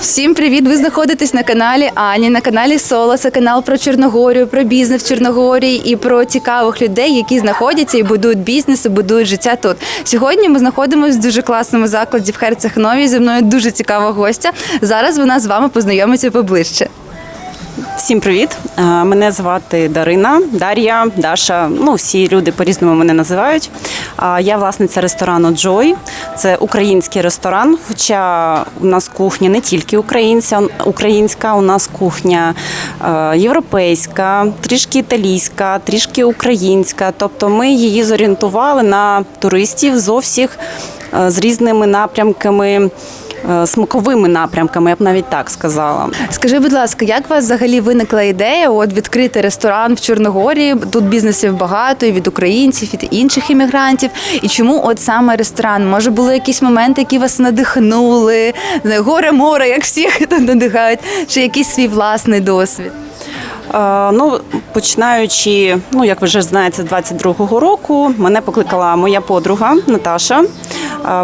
Всім привіт! Ви знаходитесь на каналі Ані, на каналі Соло. Це канал про Чорногорію, про бізнес в Чорногорії і про цікавих людей, які знаходяться і будують бізнес, і будують життя тут. Сьогодні ми знаходимося в дуже класному закладі в Херцях Нові. Зі мною дуже цікава гостя. Зараз вона з вами познайомиться поближче. Всім привіт! Е, Мене звати Дарина, Дар'я, Даша. Ну, всі люди по-різному мене називають. Я власниця ресторану Joy. Це український ресторан. Хоча у нас кухня не тільки українця, українська, у нас кухня е, європейська, трішки італійська, трішки українська. Тобто ми її зорієнтували на туристів з усіх е, з різними напрямками. Е, Смаковими напрямками, я б навіть так сказала. Скажи, будь ласка, як у вас взагалі виникла ідея от відкрити ресторан в Чорногорії? Тут бізнесів багато і від українців, і від інших іммігрантів. І чому от саме ресторан? Може, були якісь моменти, які вас надихнули? Горе море, як всіх тут надихають, чи якийсь свій власний досвід? Е, Ну, починаючи, ну як ви вже знаєте, з 22-го року мене покликала моя подруга Наташа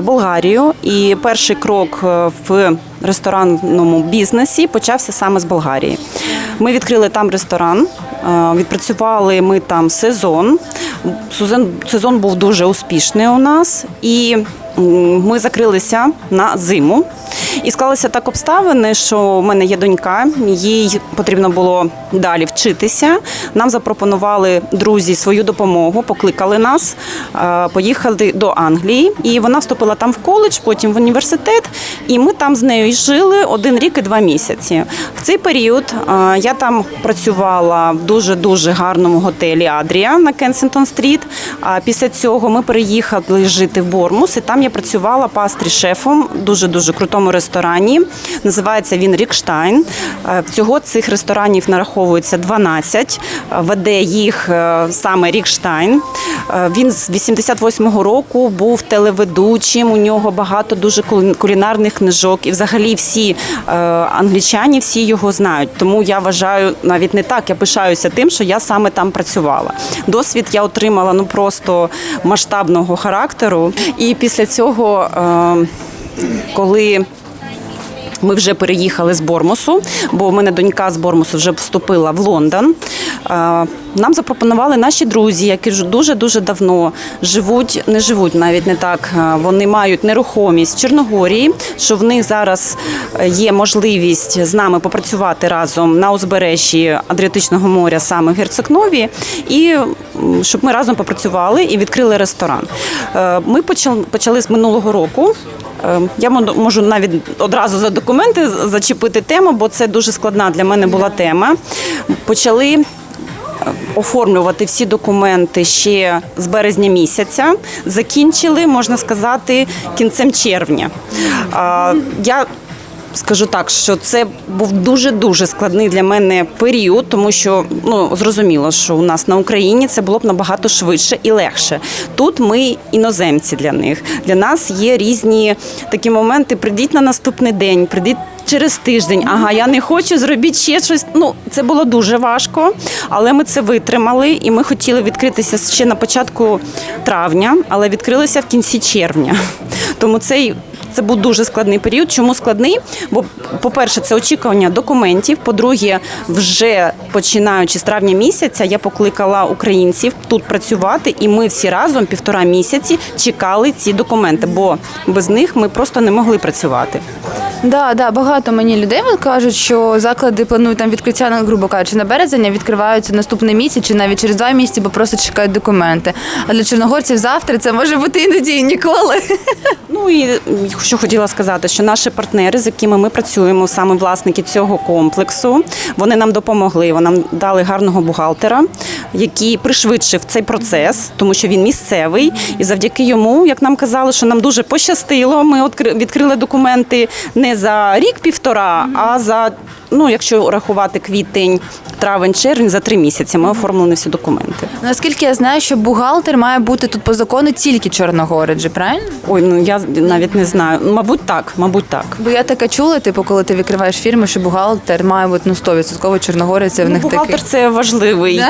Болгарію. І перший крок е, в ресторанному бізнесі почався саме з Болгарії. Ми відкрили там ресторан, е, відпрацювали ми там. Сезон, сезон був дуже успішний у нас, і ми закрилися на зиму. І склалися так обставини, що в мене є донька, їй потрібно було далі вчитися. Нам запропонували друзі свою допомогу, покликали нас, е, поїхали до Англії. І вона вступила там в коледж, потім в університет. І ми там з нею жили один рік і два місяці. В цей період е, я там працювала в дуже дуже гарному готелі Адрія на Кенсінгтон стріт. А після цього ми переїхали жити в Бормус, і там я працювала пастрі шефом дуже дуже крутому ресторані. Називається він Рікштайн. Е, Всього цих ресторанів нараховується 12. Е, Веде їх е, саме Рікштайн. Е, Він з 88-го року був телеведучим. У нього багато дуже кулі- кулінарних книжок. І взагалі всі е, англічані всі його знають. Тому я вважаю навіть не так. Я пишаюся тим, що я саме там працювала. Досвід я отримала ну просто масштабного характеру. І після цього, е, коли ми вже переїхали з Бормусу, бо в мене донька з Бормусу вже вступила в Лондон. Нам запропонували наші друзі, які дуже дуже давно живуть, не живуть навіть не так. е, Вони мають нерухомість в Чорногорії, що в них зараз е, є можливість з нами попрацювати разом на узбережжі Адріатичного моря, саме в Герцогнові, і щоб ми разом попрацювали і відкрили ресторан. Е, Ми почали, з минулого року. Я мо- можу навіть одразу за документи зачепити тему, бо це дуже складна для мене була тема. Почали оформлювати всі документи ще з березня місяця. Закінчили, можна сказати, кінцем червня. Я Скажу так, що це був дуже дуже складний для мене період, тому що ну зрозуміло, що у нас на Україні це було б набагато швидше і легше. Тут ми іноземці для них. Для нас є різні такі моменти. Прийдіть на наступний день, прийдіть через тиждень. Ага, я не хочу, зробіть ще щось. Ну це було дуже важко, але ми це витримали, і ми хотіли відкритися ще на початку травня, але відкрилися в кінці червня. Тому цей це був дуже складний період. Чому складний? Бо, по-перше, це очікування документів. По-друге, вже починаючи з травня місяця, я покликала українців тут працювати, і ми всі разом півтора місяці чекали ці документи, бо без них ми просто не могли працювати. Да, да, багато мені людей кажуть, що заклади планують там відкриття, ну, грубо кажучи, на березень, відкриваються наступний місяць чи навіть через два місяці, бо просто чекають документи. А для чорногорців завтра це може бути іноді і ніколи. Ну і що хотіла сказати, що наші партнери, з якими ми працюємо, саме власники цього комплексу, вони нам допомогли. Вони нам дали гарного бухгалтера, який пришвидшив цей процес, тому що він місцевий. І завдяки йому, як нам казали, що нам дуже пощастило. Ми відкри- відкрили документи не за рік-півтора, а за ну, якщо рахувати квітень. травень, червень за три місяці. Ми оформлені всі документи. Наскільки я знаю, що бухгалтер має бути тут по закону тільки чорногорець, правильно? Ой, ну я навіть не знаю. Мабуть, так, мабуть, так. Бо я таке чула, типу, коли ти відкриваєш фірму, що бухгалтер має бути ну 100% чорногорець, в Ну, них бухгалтер такий. це важливий,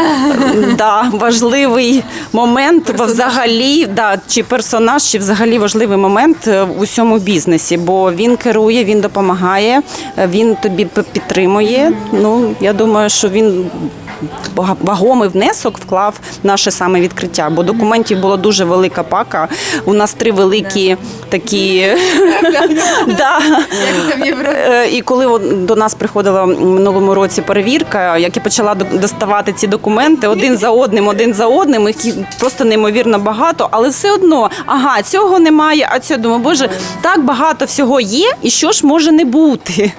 да, важливий момент взагалі, да, чи персонаж, чи взагалі важливий момент е, в усьому бізнесі, бо він керує, він допомагає, е, він тобі підтримує. Ну я думаю, що він. Вагомий внесок вклав наше саме відкриття, бо документів було дуже велика пака. У нас три великі такі да. Е, І коли от до нас приходила в минулому році перевірка, як я почала до- доставати ці документи один за одним, один за одним, їх просто неймовірно багато, але все одно, ага, цього немає, а цього думаю, боже, так багато всього є, і що ж може не бути?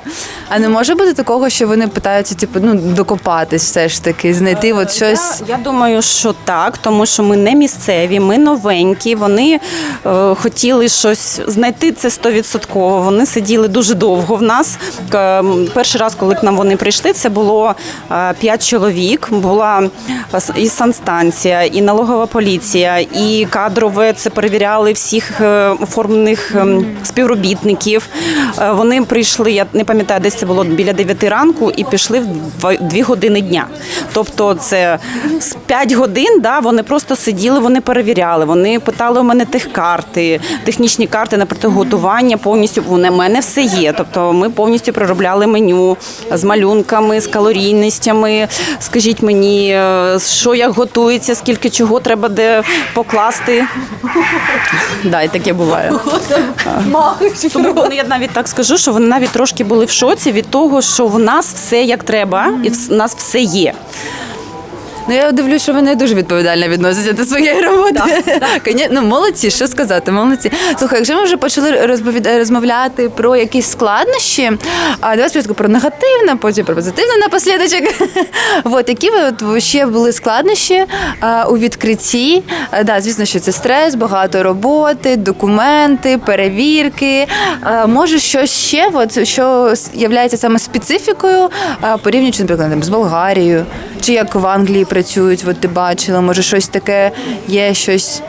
А не може бути такого, що вони питаються, типу, ну докопатись, все ж таки, знайти от щось. Я, я думаю, що так, тому що ми не місцеві, ми новенькі. Вони е, хотіли щось знайти це стовідсотково. Вони сиділи дуже довго в нас. Перший раз, коли к нам вони прийшли, це було е, п'ять чоловік. Була е, і санстанція, і налогова поліція, і кадрове. Це перевіряли всіх е, оформлених ем, співробітників. Вони прийшли, я не пам'ятаю, десь це було біля 9 ранку, і пішли в 2 години дня. Тобто це з 5 годин, да, вони просто сиділи, вони перевіряли. Вони питали у мене техкарти, технічні карти на приготування. Повністю у мене все є. Тобто ми повністю проробляли меню з малюнками, з калорійностями. Скажіть мені, е, що як готується, скільки чого треба де покласти. Да, і таке буває. Тому вони, я навіть так скажу, що вони навіть трошки були в шоці від того, що в нас все як треба, і в нас все є. Ну я дивлюсь, що вони дуже відповідально відносяться до своєї роботи. Ну, молодці, що сказати, молодці. Слухай, якщо ми вже почали розповіда- розмовляти про якісь складнощі, а давай спочатку про негативне, потім про позитивне напослідочок. От які ви от ще були складнощі а, у відкритті? А, да, звісно, що це стрес, багато роботи, документи, перевірки. А, може, щось ще, от, що є саме специфікою, порівнюючи, наприклад, з Болгарією, чи як в Англії працюють, от ти бачила, може щось таке є, щось.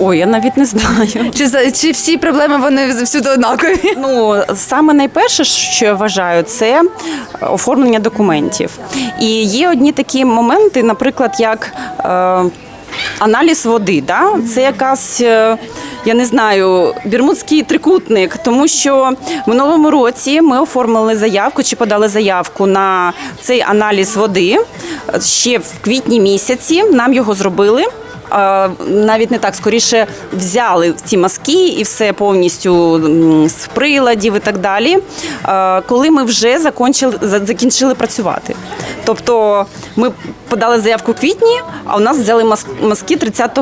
Ой, я навіть не знаю. Чи, чи всі проблеми вони всюди однакові? Ну, саме найперше, що я вважаю, це оформлення документів. І є одні такі моменти, наприклад, як е, аналіз води. Да? Це якась. Я не знаю, бірмудський трикутник, тому що в минулому році ми оформили заявку чи подали заявку на цей аналіз води ще в квітні місяці. Нам його зробили. Навіть не так скоріше взяли ці маски і все повністю з приладів і так далі. Коли ми вже закончили закінчили працювати. Тобто ми подали заявку в квітні, а у нас взяли мас- маски 30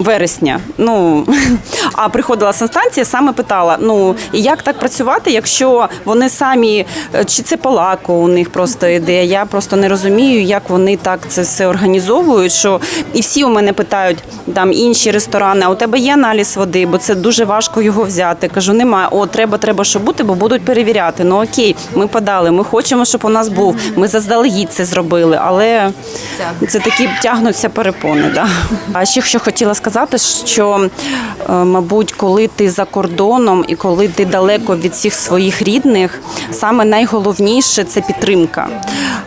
вересня. Ну а приходила санстанція, саме питала: ну як так працювати, якщо вони самі е, чи це по лаку у них просто ідея? Я просто не розумію, як вони так це все організовують. Що і всі у мене питають там інші ресторани, а у тебе є аналіз води, бо це дуже важко його взяти. Кажу, немає. О, треба, треба, щоб бути, бо будуть перевіряти. Ну окей, ми подали. Ми хочемо, щоб у нас був. Ми заздалегідь це зробили, але це такі тягнуться перепони. Да. А ще що хотіла сказати, що е, мабуть, коли ти за кордоном і коли ти далеко від всіх своїх рідних, саме найголовніше це підтримка.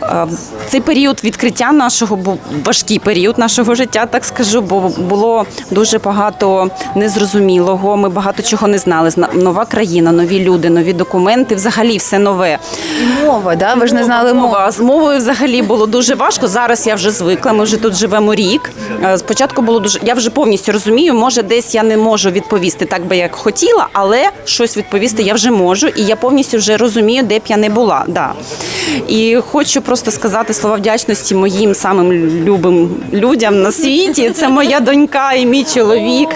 Е, Цей період відкриття нашого був важкий період нашого життя, так скажу, бо було дуже багато незрозумілого. Ми багато чого не знали. Зна- Нова країна, нові люди, нові документи, взагалі все нове. Мова, да? Ви ж не знали мову. Мова. З мовою взагалі було дуже важко. Зараз я вже звикла. Ми вже тут живемо рік. Е, Спочатку було дуже. Я вже повністю розумію. Може, десь я не можу відповісти так би як хотіла, але щось відповісти я вже можу, і я повністю вже розумію, де б я не була. Да. І хочу просто сказати слова вдячності моїм самим любим людям на світі. Це моя донька і мій чоловік.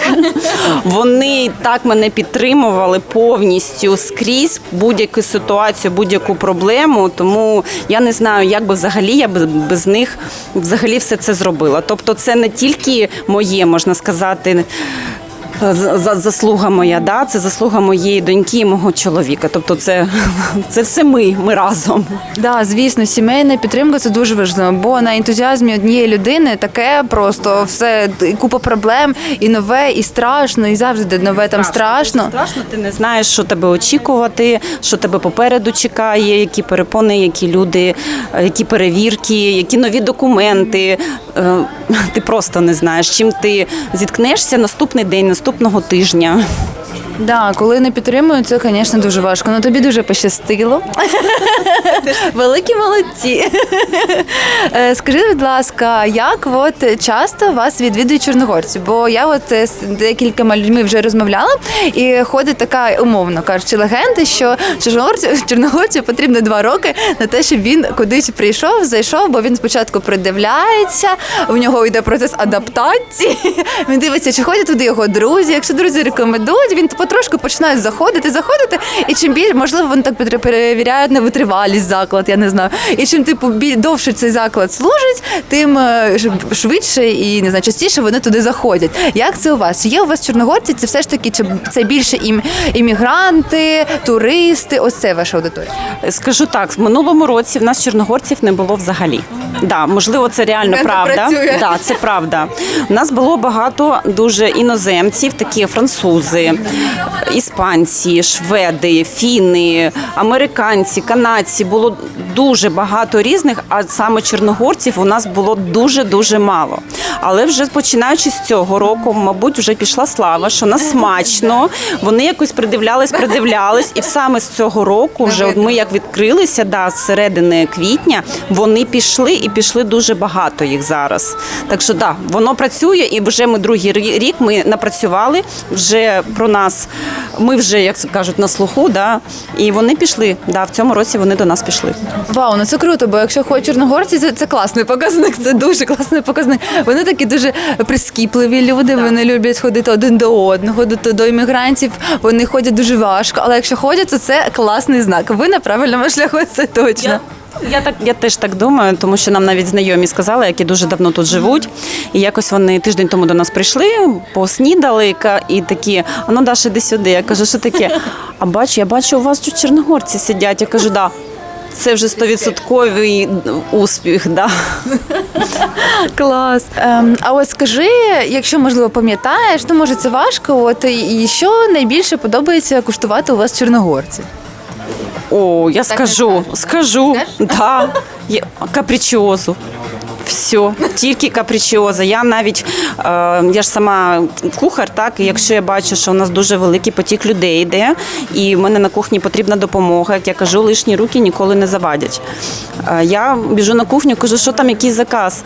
Вони так мене підтримували повністю скрізь будь-яку ситуацію, будь-яку проблему. Тому я не знаю, як би взагалі я без них взагалі все це зробила. Тобто, це не тільки моє, можна сказати. За- за- заслуга моя, да, це заслуга моєї доньки і мого чоловіка. Тобто, це, це все ми, ми разом. Да, звісно, сімейна підтримка це дуже важливо, бо на ентузіазмі однієї людини таке просто все і купа проблем, і нове, і страшно, і завжди нове там страшно. Страшно, ти не знаєш, що тебе очікувати, що тебе попереду чекає, які перепони, які люди, які перевірки, які нові документи. Е, Ти просто не знаєш, чим ти зіткнешся наступний день, наступного тижня. Да, коли не підтримують, це, звісно, дуже важко. Ну тобі дуже пощастило. Великі молодці. Е, Скажи, будь ласка, як от часто вас відвідують чорногорці? Бо я от з декількома людьми вже розмовляла, і ходить така, умовно кажучи, легенда, що чорногорцю, чорногорцю потрібно два роки на те, щоб він кудись прийшов, зайшов, бо він спочатку придивляється, у нього йде процес адаптації. Він дивиться, чи ходять туди його друзі. Якщо друзі рекомендують, він потрошку починає заходити, заходити. І чим більше, можливо, вони так пере- перевіряють на витривалість заклад, я не знаю. І чим типу довше цей заклад служить, тим е, швидше і не знаю, частіше вони туди заходять. Як це у вас? Чи є у вас чорногорці? Це все ж таки чи це більше ім, іммігранти, туристи? Ось це ваша аудиторія. Скажу так, в минулому році в нас чорногорців не було взагалі. Да, можливо, це реально Це правда. працює. Да, це правда. У нас було багато дуже іноземців, такі французи, іспанці, шведи, фіни, американці, канадці. Було дуже багато різних, а саме чорногорців у нас було дуже дуже мало. Але вже починаючи з цього року, мабуть, вже пішла слава, що нас смачно. Вони якось придивлялись, придивлялись, і саме з цього року, вже от ми як відкрилися, да, з середини квітня, вони пішли і пішли дуже багато їх зараз. Так що да, воно працює, і вже ми другий рі- рік ми напрацювали вже про нас. Ми вже, як кажуть, на слуху, да, і вони пішли. Да, в цьому році вони до нас пішли. Вау, ну це круто, бо якщо ходять чорногорці, це, це класний показник. Це дуже класний показник. Вони такі дуже прискіпливі люди. Вони люблять ходити один до одного, до, до іммігрантів. Вони ходять дуже важко. Але якщо ходять, то це класний знак. Ви на правильному шляху, це точно. Я так я теж так думаю, тому що нам навіть знайомі сказали, які дуже давно тут живуть. І якось вони тиждень тому до нас прийшли, поснідали і такі: а ну Даша, іди сюди. Я кажу, що таке? А бачу, я бачу, у вас тут чорногорці сидять. Я кажу, да. Це вже стовідсотковий успіх, да. Клас. Ем, а от скажи, якщо можливо пам'ятаєш, ну може це важко. От і що найбільше подобається куштувати у вас чорногорці? О, я скажу, скажу. Да. Є- Капричіозу. Все, тільки капричіоза. Я навіть е, я ж сама кухар, так і якщо я бачу, що у нас дуже великий потік людей йде, і в мене на кухні потрібна допомога, як я кажу, лишні руки ніколи не завадять. Е, я біжу на кухню, кажу, що там який заказ.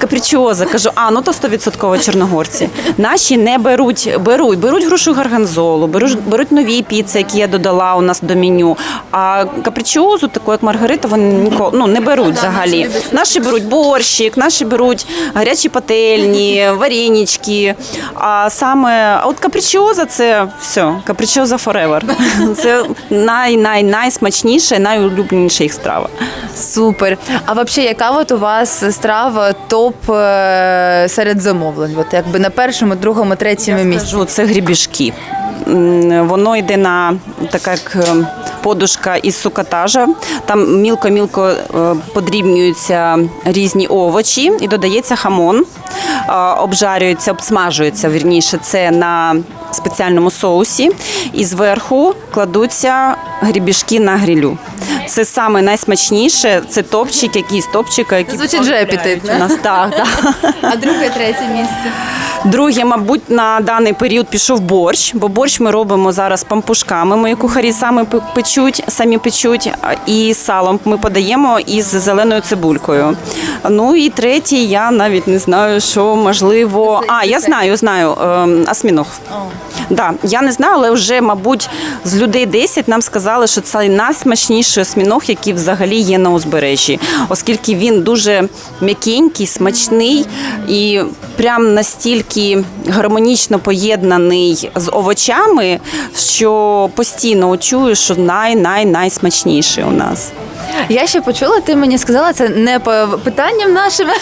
Капричіоза, кажу, а ну то 100% чорногорці. Наші не беруть, беруть, беруть грушу гарганзолу, беруть, беруть нові піци, які я додала у нас до меню. А капричіозу, таку як Маргарита, вони ніколи ну, не беруть взагалі. Наші беруть борщик, наші беруть гарячі пательні, варенички. А саме а от капричіоза це все, капричіоза forever. Це най-най найсмачніша і найулюбленіша їх страва. Супер. А взагалі, яка от у вас страва топ е, серед замовлень? От якби на першому, другому, третьому місці? Скажу, це грібішки. Воно йде на така як е, подушка із сукатажа. Там мілко-мілко е, подрібнюються різні овочі і додається хамон. Обжарюється, обсмажується вірніше. Це на спеціальному соусі. І зверху кладуться грібішки на грилю. Це саме найсмачніше. Це топчик, якісь топчик, який Звучить вже апетитно. у нас. Так, так. А друге, третє місце? Друге, мабуть, на даний період пішов борщ, бо борщ ми робимо зараз пампушками. Мої кухарі самі печуть, самі печуть, і салом ми подаємо із зеленою цибулькою. Ну і третє, я навіть не знаю, що можливо. А, я знаю, знаю. ем, Осьміног. Да, я не знаю, але вже, мабуть, з людей 10 нам сказали, що це найсмачніший осьміног, який взагалі є на узбережжі, оскільки він дуже м'якенький, смачний і прям настільки гармонічно поєднаний з овочами, що постійно чую, що най-най найсмачніший у нас. Я ще почула, ти мені сказала, це не по питанням нашим.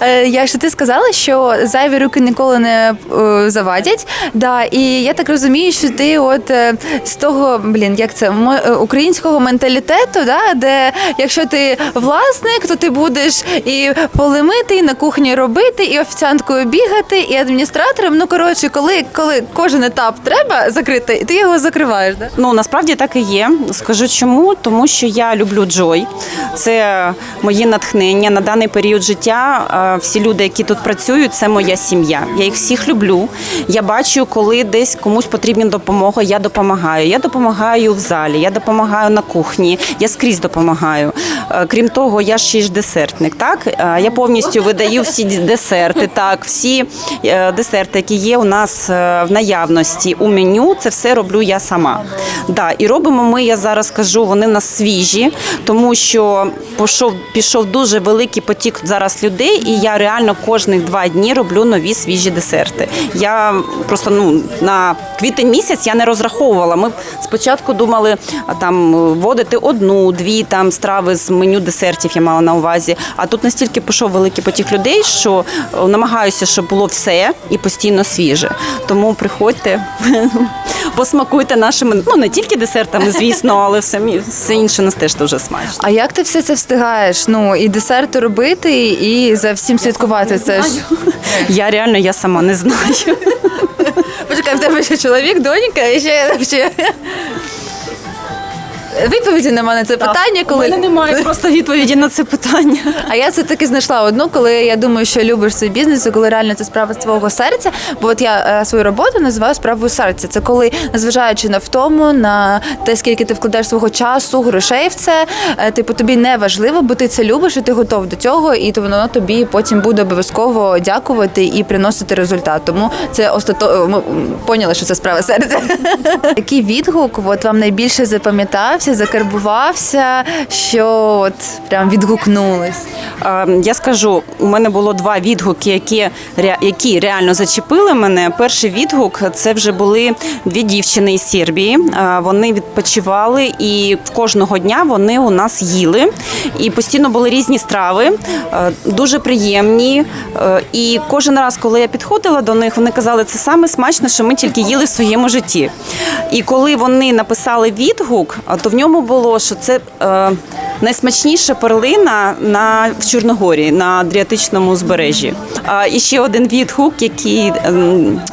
Е, Я що ти сказала, що зайві руки ніколи не е, завадять. Да, і я так розумію, що ти от е, з того, блін, як це українського менталітету, да, де якщо ти власник, то ти будеш і поли мити, і на кухні робити, і офіціанткою бігати, і адміністратором. Ну коротше, коли, коли кожен етап треба закрити, ти його закриваєш. Да? Ну насправді так і є. Скажу чому, тому що я люблю Джой. Це моє натхнення на даний період життя. Всі люди, які тут працюють, це моя сім'я. Я їх всіх люблю. Я бачу, коли десь комусь потрібна допомога, я допомагаю. Я допомагаю в залі, я допомагаю на кухні, я скрізь допомагаю. Крім того, я ще ж десертник. Так я повністю видаю всі десерти. Так, всі десерти, які є у нас е, в наявності у меню, це все роблю я сама. Да, і робимо ми, я зараз скажу, вони в нас свіжі, тому що пішов, пішов дуже великий потік зараз людей, і я реально кожних два дні роблю нові свіжі десерти. Я просто ну на квітень місяць я не розраховувала. Ми спочатку думали там вводити одну, дві там страви з меню десертів. Я мала на увазі. А тут настільки пішов великий потік людей, що е, намагаюся, щоб було все і постійно свіже. Тому приходьте, посмакуйте нашими, ну не тільки десертами, звісно, але все, все інше у нас теж дуже смачно. А як ти все це встигаєш? Ну і десерти робити, і за всім слідкувати. Це ж Я реально я сама не знаю. почекай, в тебе ще чоловік, донька, і ще ще. Відповіді на мене це питання, коли У мене немає просто відповіді на це питання. А я це таки знайшла одну, коли я думаю, що любиш свій бізнес, і коли реально це справа з твого серця. Бо от я е, свою роботу називаю справою серця. Це коли, незважаючи на втому, на те, скільки ти вкладаєш свого часу, грошей в це, е, типу тобі не важливо, бо ти це любиш, і ти готов до цього, і то воно тобі потім буде обов'язково дякувати і приносити результат. Тому це остато... ми поняли, що це справа серця. Який відгук от вам найбільше запам'ятався, закарбувався, що от прям відгукнулись. Я скажу, у мене було два відгуки, які, які реально зачепили мене. Перший відгук це вже були дві дівчини із Сербії. Вони відпочивали і кожного дня вони у нас їли. І постійно були різні страви, дуже приємні. І кожен раз, коли я підходила до них, вони казали, це саме смачне, що ми тільки їли в своєму житті. І коли вони написали відгук, то в ньому було, що це. е, Найсмачніша перлина на в Чорногорії на Адріатичному узбережжі. А і ще один відгук, який е,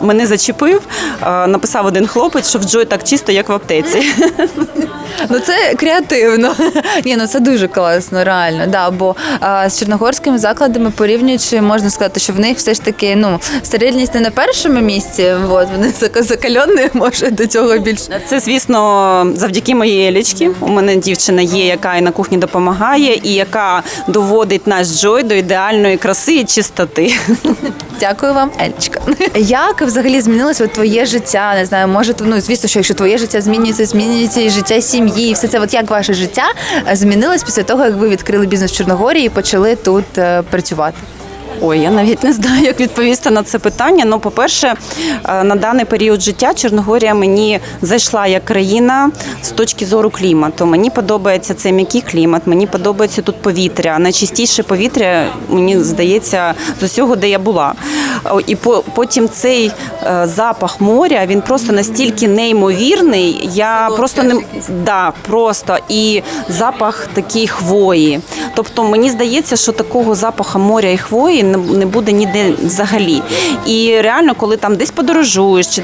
мене зачепив, е, написав один хлопець, що в Джой так чисто, як в аптеці. Ну це креативно. Ні, ну це дуже класно, реально. Да, бо а, з чорногорськими закладами порівнюючи, можна сказати, що в них все ж таки ну стерильність не на першому місці. От вони зак- може до цього більше. Це, звісно, завдяки моїй Елічці. У мене дівчина є, яка і на кухні допомагає, і яка доводить наш Джой до ідеальної краси і чистоти. Дякую вам, Елічка. Як взагалі змінилося от твоє життя? Не знаю, може, ну звісно, що якщо твоє життя змінюється, змінюється і життя сім'ї, і все це. От як ваше життя е, змінилось після того, як ви відкрили бізнес в Чорногорії і почали тут е, працювати? Ой, я навіть не знаю, як відповісти на це питання. Ну, по-перше, е, на даний період життя Чорногорія мені зайшла як країна з точки зору клімату. Мені подобається цей м'який клімат, мені подобається тут повітря. Найчистіше повітря, мені здається, з усього, де я була. І по- потім цей е, запах моря він просто настільки неймовірний. Я просто не да, просто і запах такої хвої. Тобто мені здається, що такого запаху моря і хвої не буде ніде взагалі. І реально, коли там десь подорожуєш, чи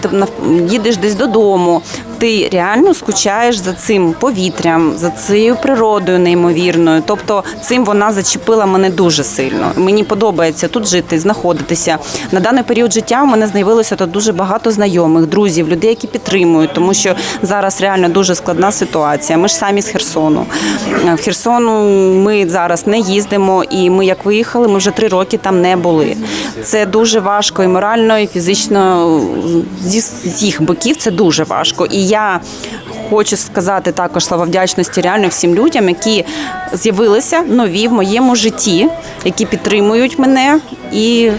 їдеш десь додому, ти реально скучаєш за цим повітрям, за цією природою неймовірною. Тобто, цим вона зачепила мене дуже сильно. Мені подобається тут жити, знаходитися. На даний період життя у мене з'явилося тут дуже багато знайомих, друзів, людей, які підтримують, тому що зараз реально дуже складна ситуація. Ми ж самі з Херсону. В Херсону ми зараз не їздимо, і ми як виїхали, ми вже три роки там не були. Це дуже важко і морально, і фізично зі всіх боків це дуже важко. І я хочу сказати також слова вдячності реально всім людям, які з'явилися нові в моєму житті, які підтримують мене і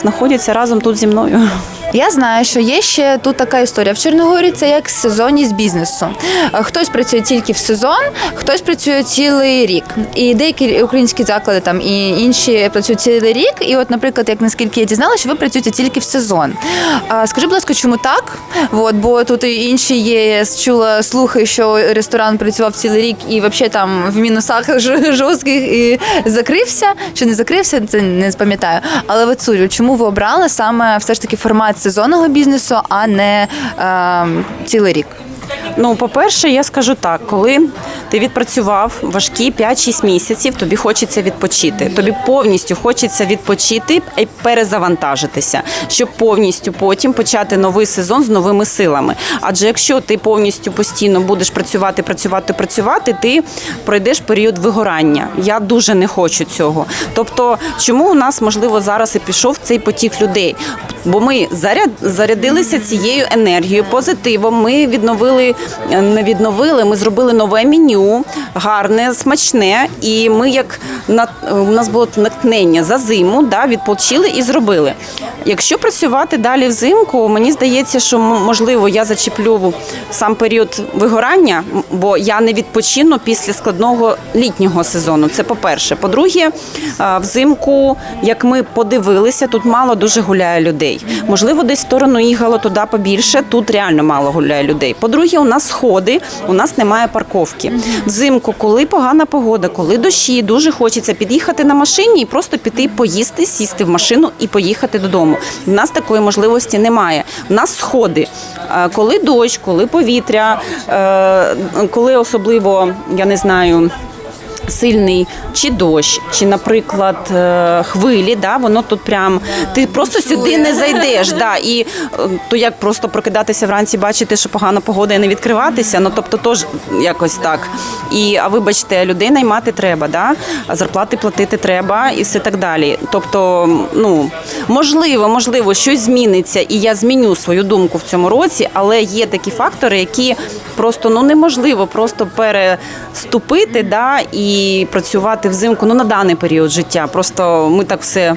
знаходяться разом тут зі мною. Я знаю, що є ще тут така історія. В Чорногорі це як сезонність бізнесу. Е, Хтось працює тільки в сезон, хтось працює цілий рік. І деякі українські заклади там і інші працюють цілий рік. І, от, наприклад, як наскільки я дізналася, що ви працюєте тільки в сезон. А, скажи, будь ласка, чому так? От, бо тут і інші є, чула слухи, що ресторан працював цілий рік і взагалі там в мінусах жорстких і закрився. Чи не закрився, це не пам'ятаю. Але суть, чому ви обрали саме все ж таки формат сезонного бізнесу, а не е, цілий рік? Ну, по-перше, я скажу так: коли ти відпрацював важкі 5-6 місяців, тобі хочеться відпочити. Тобі повністю хочеться відпочити і перезавантажитися, щоб повністю потім почати новий сезон з новими силами. Адже якщо ти повністю постійно будеш працювати, працювати, працювати, ти пройдеш період вигорання. Я дуже не хочу цього. Тобто, чому у нас можливо зараз і пішов цей потік людей? Бо ми заряд зарядилися цією енергією, позитивом. Ми відновили, е, не відновили. Ми зробили нове меню, гарне, смачне. І ми, як на у нас було натхнення за зиму, да, відпочили і зробили. Якщо працювати далі взимку, мені здається, що можливо я зачеплю сам період вигорання, бо я не відпочину після складного літнього сезону. Це по-перше. По-друге, е, взимку, як ми подивилися, тут мало дуже гуляє людей. Можливо, десь в сторону Ігало туди побільше. Тут реально мало гуляє людей. По-друге, у нас сходи, у нас немає парковки. Взимку, коли погана погода, коли дощі, дуже хочеться під'їхати на машині і просто піти поїсти, сісти в машину і поїхати додому. У нас такої можливості немає. У нас сходи. Е, Коли дощ, коли повітря, е, коли особливо я не знаю. Сильний чи дощ, чи, наприклад, е, хвилі, да, воно тут прям ти просто сюди не зайдеш. Да, і е, то як просто прокидатися вранці, бачити, що погана погода і не відкриватися. Ну тобто, тож якось так. І а вибачте, людей наймати треба, да? а зарплати платити треба і все так далі. Тобто, ну можливо, можливо, щось зміниться, і я зміню свою думку в цьому році, але є такі фактори, які просто ну неможливо просто переступити да, і працювати взимку ну, на даний період життя. Просто ми так все.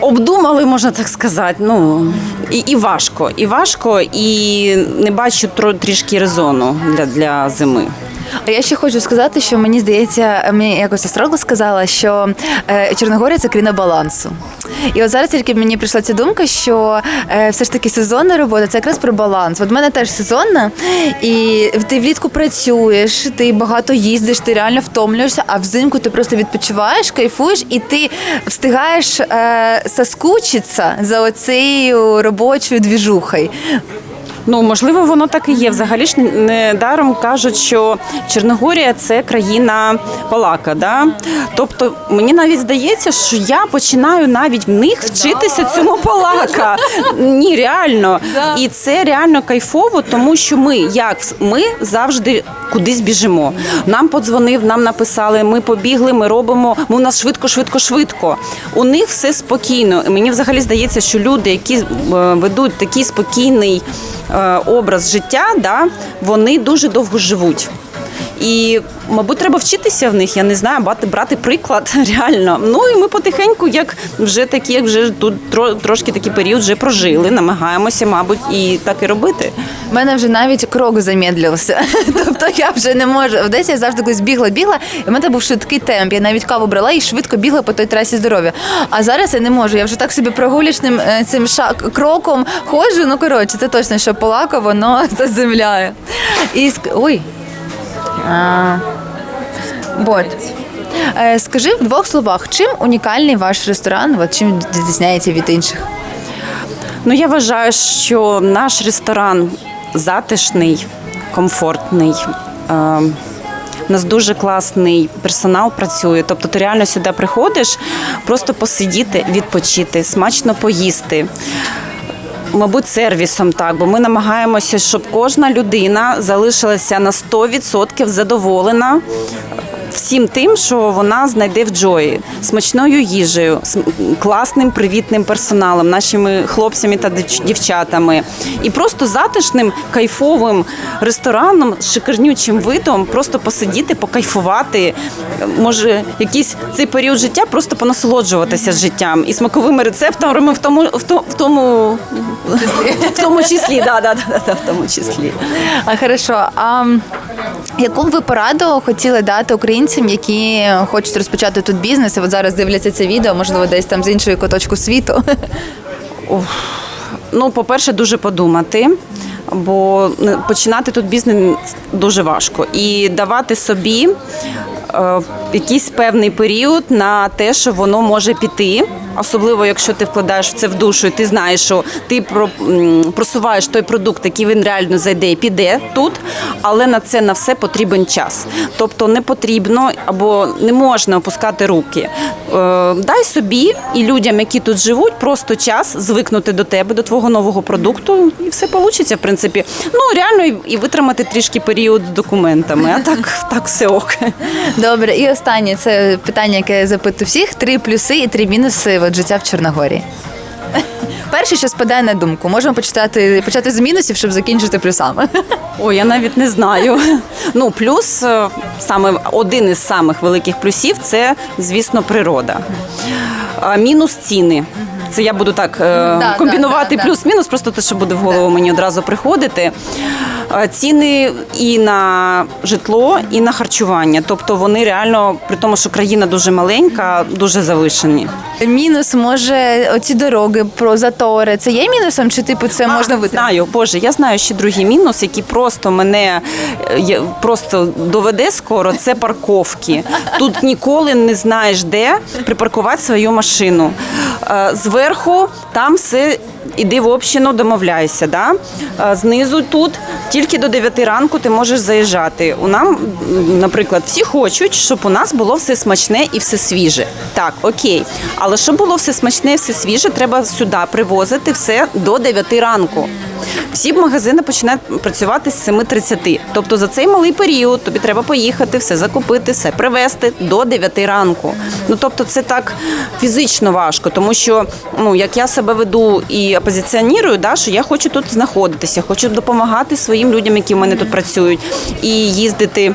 Обдумали, можна так сказати. Ну і, і важко, і важко, і не бачу трішки резону для, для зими. А я ще хочу сказати, що мені здається, мені якось астролог сказала, що е, Чорногорія це країна балансу. І от зараз тільки мені прийшла ця думка, що е, все ж таки сезонна робота це якраз про баланс. От в мене теж сезонна, і ти влітку працюєш, ти багато їздиш, ти реально втомлюєшся, а взимку ти просто відпочиваєш, кайфуєш, і ти встигаєш е, соскучитися за оцею робочою двіжухою. Ну можливо, воно так і є. Взагалі ж не даром кажуть, що Чорногорія це країна Палака. Да? Тобто мені навіть здається, що я починаю навіть в них вчитися цьому Палака. Ні, реально. І це реально кайфово, тому що ми, як ми завжди кудись біжимо. Нам подзвонив, нам написали, ми побігли, ми робимо. Ми у нас швидко, швидко, швидко. У них все спокійно. І Мені взагалі здається, що люди, які е, ведуть такий спокійний образ життя, да, вони дуже довго живуть. І, мабуть, треба вчитися в них, я не знаю, брати, брати приклад реально. Ну і ми потихеньку, як вже такі, як вже тут тро- трошки такий період вже прожили, намагаємося, мабуть, і так і робити. У мене вже навіть крок замедлився. Тобто я вже не можу. В Одесі я завжди колись бігла, бігла, і в мене був швидкий темп. Я навіть каву брала і швидко бігла по той трасі здоров'я. А зараз я не можу. Я вже так собі прогулячним е, цим ша- кроком ходжу. Ну коротше, це точно, що полако воно заземляє. І ой. А, вот. Е, Скажи в двох словах, чим унікальний ваш ресторан? От чим відрізняється від інших? Ну я вважаю, що наш ресторан затишний, комфортний. Е, у нас дуже класний персонал працює. Тобто ти реально сюди приходиш, просто посидіти, відпочити, смачно поїсти. Мабуть, сервісом так, бо ми намагаємося, щоб кожна людина залишилася на 100% задоволена всім тим, що вона знайде в Джої смачною їжею, класним привітним персоналом, нашими хлопцями та дівчатами, і просто затишним кайфовим рестораном з шикарнючим видом, просто посидіти, покайфувати. Може, якийсь цей період життя просто понасолоджуватися життям і смаковими рецептами в тому, в тому, в тому, в тому числі, да, да, да, да, в тому числі. А хорошо. А яку ви пораду хотіли дати українцям, які хочуть розпочати тут бізнес? І от зараз дивляться це відео, можливо, десь там з іншої куточку світу. Ну, по-перше, дуже подумати, бо е, починати тут бізнес дуже важко. І давати собі якийсь певний період на те, що воно може піти. Особливо, якщо ти вкладаєш це в душу, і ти знаєш, що ти просуваєш той продукт, який він реально зайде і піде тут, але на це на все потрібен час. Тобто не потрібно або не можна опускати руки. Е, дай собі і людям, які тут живуть, просто час звикнути до тебе, до твого нового продукту, і все вийде, в принципі. Ну реально і витримати трішки період з документами. А так, так все ок. Добре, і останнє це питання, яке я запитую всіх: три плюси і три мінуси от, життя в Чорногорії. Перше, що спадає на думку, можемо почитати почати з мінусів, щоб закінчити плюсами. Ой, я навіть не знаю. Ну, плюс е, саме один із самих великих плюсів це, звісно, природа. Мінус ціни. Це я буду так е, да, комбінувати да, да. плюс-мінус, просто те, що буде в голову мені одразу приходити. Е, Ціни і на житло, і на харчування. Тобто вони реально, при тому, що країна дуже маленька, дуже завишені. Мінус, може, оці дороги про затори. Це є мінусом, чи типу це можна А, витримати? Знаю, Боже, я знаю ще другий мінус, який просто мене е, просто доведе скоро. Це парковки. Тут ніколи не знаєш, де припаркувати свою машину. Е, Зверху там все. Іди в общину, домовляйся. Да? Е, Знизу тут тільки до 9 ранку ти можеш заїжджати. У нам, наприклад, всі хочуть, щоб у нас було все смачне і все свіже. Так, окей. Але щоб було все смачне і все свіже, треба сюди привозити все до 9 ранку. Всі магазини починають працювати з 7.30. Тобто за цей малий період тобі треба поїхати, все закупити, все привезти до 9 ранку. Ну тобто, це так фізично важко, тому що ну як я себе веду і опозиціонірую, да, що я хочу тут знаходитися, хочу допомагати своїм людям, які в мене тут працюють, і їздити.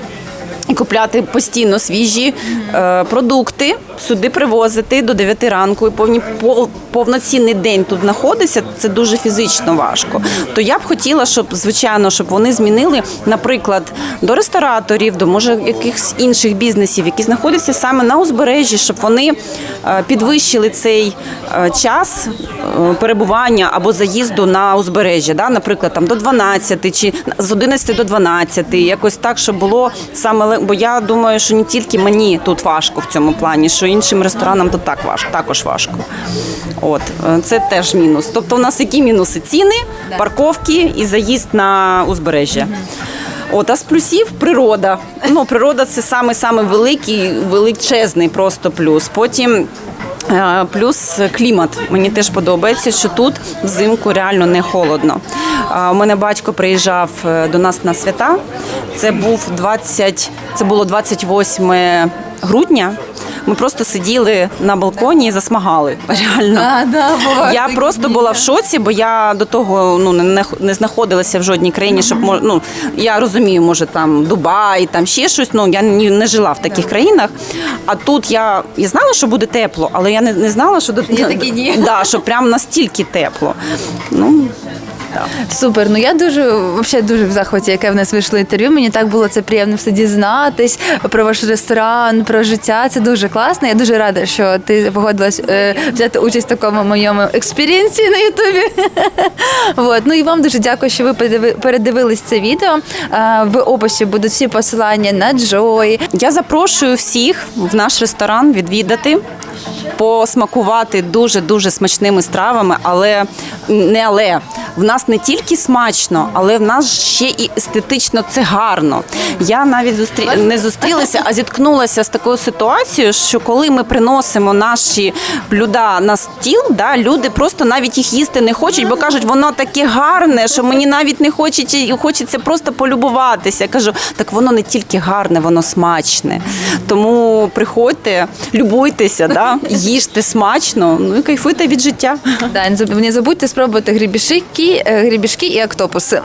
І купляти постійно свіжі е, продукти, сюди привозити до 9 ранку і повні пов, повноцінний день тут знаходиться. Це дуже фізично важко. То я б хотіла, щоб звичайно, щоб вони змінили, наприклад, до рестораторів, до може якихось інших бізнесів, які знаходяться саме на узбережжі, щоб вони е, підвищили цей е, час е, перебування або заїзду на узбережжя, да? наприклад, там до 12 чи з 11 до 12, якось так, щоб було саме ле- бо я думаю, що не тільки мені тут важко в цьому плані, що іншим ресторанам тут так важко, також важко. От е, це теж мінус. Тобто, у нас які мінуси? Ціни, парковки і заїзд на узбережжя. От, а з плюсів природа. Ну, природа це саме саме великий, величезний просто плюс. Потім плюс клімат. Мені теж подобається, що тут взимку реально не холодно. У мене батько приїжджав е, до нас на свята. Це був 20, це було 28 грудня. Ми просто сиділи на балконі і засмагали. Реально. А, да, бувають Я просто дні, була в шоці, бо я до того ну не, не знаходилася в жодній країні, щоб ну я розумію, може там Дубай, там ще щось. Ну я ні, не жила в таких країнах. А тут я, я знала, що буде тепло, але я не, не знала, що до такі дні. Да, що прям настільки тепло. Ну Супер. Ну я дуже взагалі дуже в захваті, яке в нас вийшло інтерв'ю. Мені так було це приємно все дізнатись про ваш ресторан, про життя. Це дуже класно. Я дуже рада, що ти погодилась е, взяти участь в такому моєму експірієнсі на Ютубі. Вот. Ну і вам дуже дякую, що ви передивились це відео. Е, В описі будуть всі посилання на Джой. Я запрошую всіх в наш ресторан відвідати. Посмакувати дуже дуже смачними стравами, але не але в нас не тільки смачно, але в нас ще і естетично це гарно. Я навіть зустрі... не зустрілася, а зіткнулася з такою ситуацією, що коли ми приносимо наші блюда на стіл, да, люди просто навіть їх їсти не хочуть, бо кажуть, воно таке гарне, що мені навіть не хочеться, хочеться просто полюбуватися. Я кажу, так воно не тільки гарне, воно смачне. Тому приходьте, любуйтеся, да, їжте смачно, ну і кайфуйте від життя. Да, не заб- не забудьте спробувати грібішки, е, грібішки і октопуси.